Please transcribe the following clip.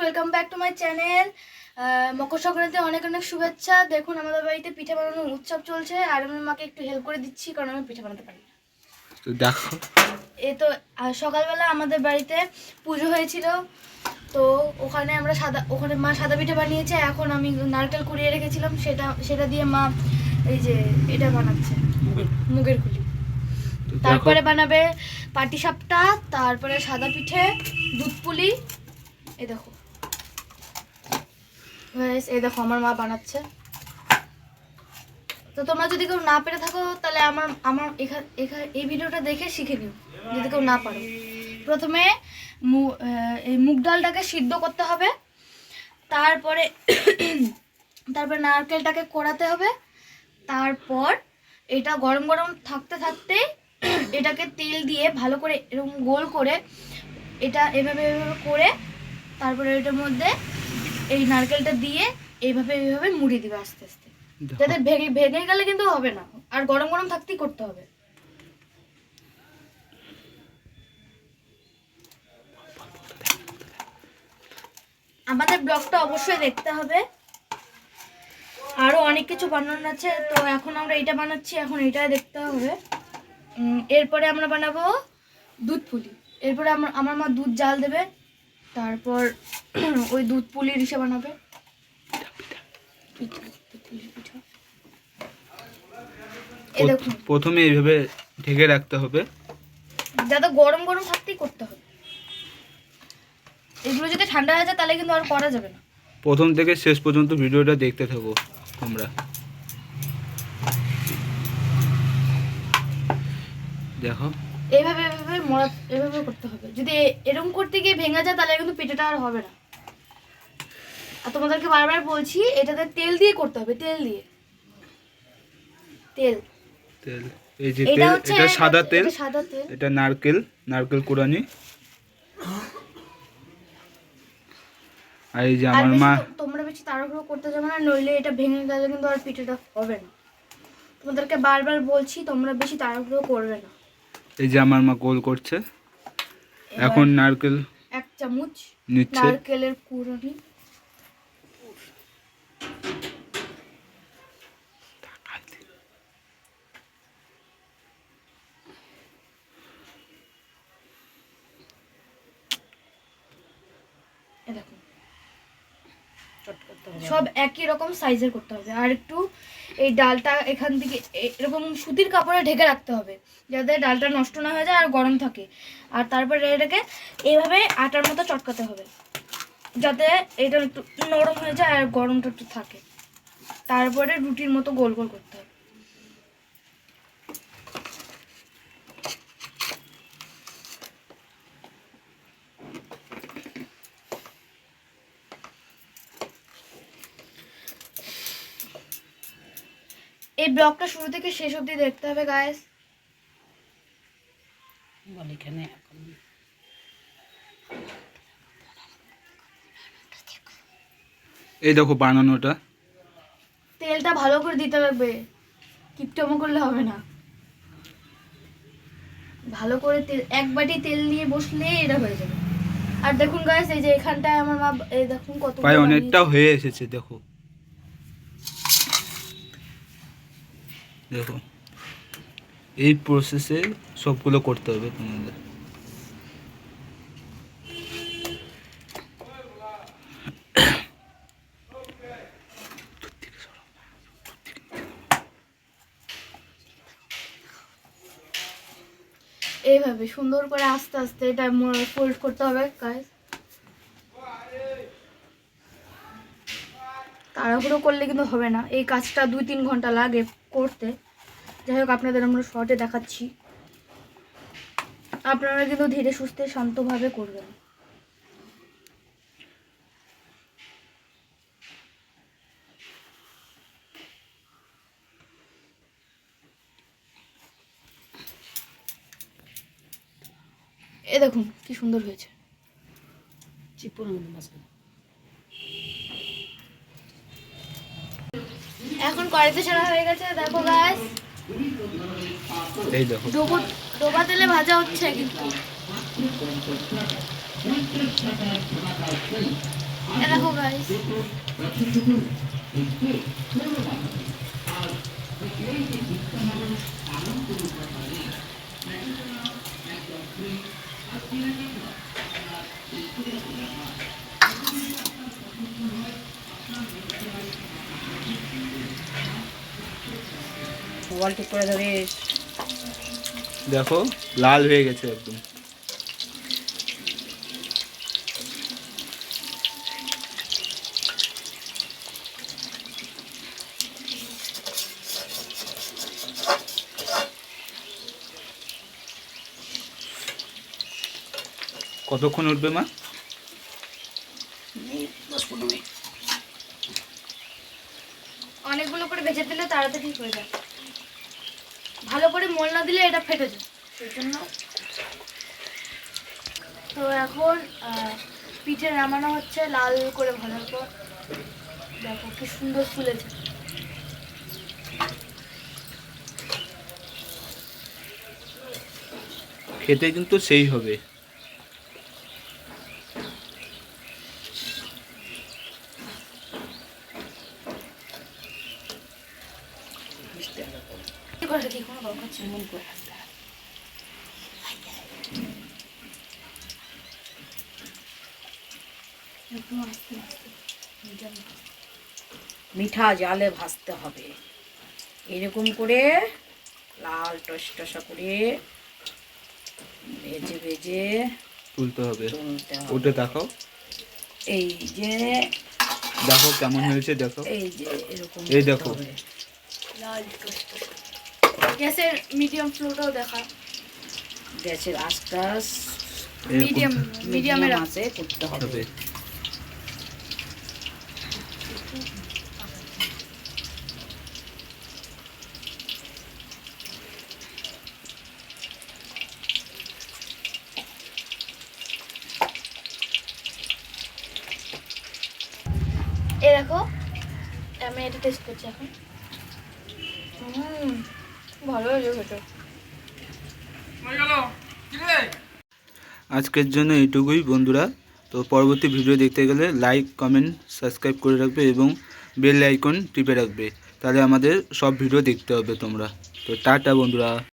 Welcome back to my channel Makar Sankranti অনেক অনেক শুভেচ্ছা। দেখুন আমাদের বাড়িতে পিঠে বানানোর উৎসব চলছে আর আমি মাকে একটু হেল্প করে দিচ্ছি কারণ আমি পিঠে বানাতে পারি না। দেখো। এ তো সকালবেলা আমাদের বাড়িতে পুজো হয়েছিল তো ওখানে আমরা সাদা ওখানে মা সাদা পিঠে বানিয়েছে এখন আমি নারকেল কুড়িয়ে রেখেছিলাম সেটা সেটা দিয়ে মা এই যে এটা বানাচ্ছে মুগের কুলি। তারপরে বানাবে পাটি সাপটা তারপরে সাদা পিঠে দুধ পুলি। এই দেখো। এই দেখো আমার মা বানাচ্ছে। তো তোমরা যদি কেউ না পেরে থাকো, তাহলে আমার আমার এখানে এই ভিডিওটা দেখে শিখে নিও, যদি কেউ না পারো। প্রথমে এই মুগ ডালটাকে সিদ্ধ করতে হবে। তারপরে তারপরে নারকেলটাকে কোড়াতে হবে। তারপর এটা গরম গরম থাকতে থাকতে এটাকে তেল দিয়ে ভালো করে এরকম গোল করে এটা এভাবে এভাবে করে তারপরে এটার মধ্যে এই নারকেলটা দিয়ে এইভাবে এইভাবে মুড়ি দিবে আস্তে আস্তে। যাতে ভেঙে ভেঙে গেলে কিন্তু হবে না। আর গরম গরম থাকতেই করতে হবে। আমাদের ব্লগটা অবশ্যই দেখতে হবে। আরও অনেক কিছু বানানো আছে তো এখন আমরা এটা বানাচ্ছি এখন এটা দেখতে হবে। উম, এরপরে আমরা বানাবো দুধ পুলি। এরপরে আমার আমার মা দুধ জাল দেবে। তারপর ওই দুধ পুলির ইসে বানাবে। প্রথমে এইভাবে ঢেকে রাখতে হবে। যাতে গরম গরম থাকতেই করতে হবে। এগুলো যদি ঠান্ডা হয়ে যায় তাহলে কিন্তু আর করা যাবে না। প্রথম থেকে শেষ পর্যন্ত ভিডিওটা দেখতে থাকো তোমরা। দেখো। এইভাবে এভাবে মরা এভাবে করতে হবে। যদি এরকম করতে গিয়ে ভেঙে যায় তাহলে কিন্তু পিঠেটা আর হবে না। আর তোমাদেরকে বারবার বলছি এটাতে তেল দিয়ে করতে হবে তেল দিয়ে। তেল। তেল। এই যে তেল এটা সাদা তেল সাদা তেল। এটা নারকেল নারকেল কোরানি আর এই যে আমার মা তোমরা বেশি তাড়াহুড়ো করতে যাবে না নইলে এটা ভেঙে গেলে কিন্তু আর পিঠেটা হবে না। তোমাদেরকে বারবার বলছি তোমরা বেশি তাড়াহুড়ো করবে না। এই যে আমার মা গোল করছে। এখন নারকেল এক চামচ নিচ্ছে। নারকেলের কুড়ানি সব একই রকম সাইজের করতে হবে। আর একটু এই ডালটা এখান থেকে এরকম সুতির কাপড়ে ঢেকে রাখতে হবে, যাতে ডালটা নষ্ট না হয়ে যায় আর গরম থাকে। আর তারপরে এটাকে এইভাবে আটার মতো চটকাতে হবে, যাতে এটা একটু নরম হয়ে যায় আর গরমটা একটু থাকে। তারপরে রুটির মতো গোল গোল করতে হবে। এই ব্লগটা শুরু থেকে শেষ অবধি দেখতে হবে গায়েস বল এখানে এখন। এই দেখো বানানোটা তেলটা ভালো করে দিতে লাগবে। কিপটমো করলে হবে না। ভালো করে তেল এক বাটি তেল দিয়ে বসলে এটা হয়ে যাবে। আর দেখুন গাইস এই যে এখানটায় আমার মা এই দেখুন কত প্রায় অনেকটা হয়ে এসেছে দেখো। দেখো। এই প্রসেসে সবগুলো করতে হবে তোমাদের। এইভাবে সুন্দর করে আস্তে আস্তে এটা ফোল্ড করতে হবে গাইস তাড়াহুড়ো করলে কিন্তু হবে না। এই কাজটা দুই তিন ঘণ্টা লাগে করতে। যাই হোক আপনাদের আমরা শর্টে দেখাচ্ছি। আপনারা কিন্তু ধীরে সুস্থে শান্তভাবে করবেন। এ দেখুন কি সুন্দর হয়েছে। এখন কড়াইতে ছাড়া হয়ে গেছে। দেখো গাছ এই দেখো। ডোবো তেলে ভাজা হচ্ছে কিন্তু। দেখো গাইস মোবাইল ঠিক করে ধরিস দেখো লাল হয়ে গেছে একদম। কতক্ষণ উঠবে মা? অনেকগুলো করে ভেজে দিলে তাড়াতাড়ি হয়ে যায় ভালো করে মল না দিলে এটা ফেটে যায়। সেই জন্য তো এখন পিঠে নামানো হচ্ছে লাল করে ভাজার পর। দেখো কি সুন্দর ফুলেছে। খেতে কিন্তু সেই হবে। করো। করে কি কোনো দরকার ছিল করে। মিঠা জালে ভাজতে হবে এরকম করে লাল টস টসা করে ভেজে ভেজে তুলতে হবে ওটা দেখো এই যে দেখো কেমন হয়েছে দেখো এই যে এরকম এই দেখো। লাল toast। গ্যাসের মিডিয়াম ফ্লোটাও দেখা। গ্যাসের আস্তে মিডিয়াম মিডিয়ামে মিডিয়াম আছে করতে হবে। হবে। এ দেখো আমি এটা টেস্ট করছি এখন। হুম। ভালো হয়েছে আজকের জন্য এইটুকুই বন্ধুরা। তো পরবর্তী ভিডিও দেখতে গেলে লাইক কমেন্ট সাবস্ক্রাইব করে রাখবে এবং বেল আইকন টিপে রাখবে। তাহলে আমাদের সব ভিডিও দেখতে হবে তোমরা। তো টাটা বন্ধুরা।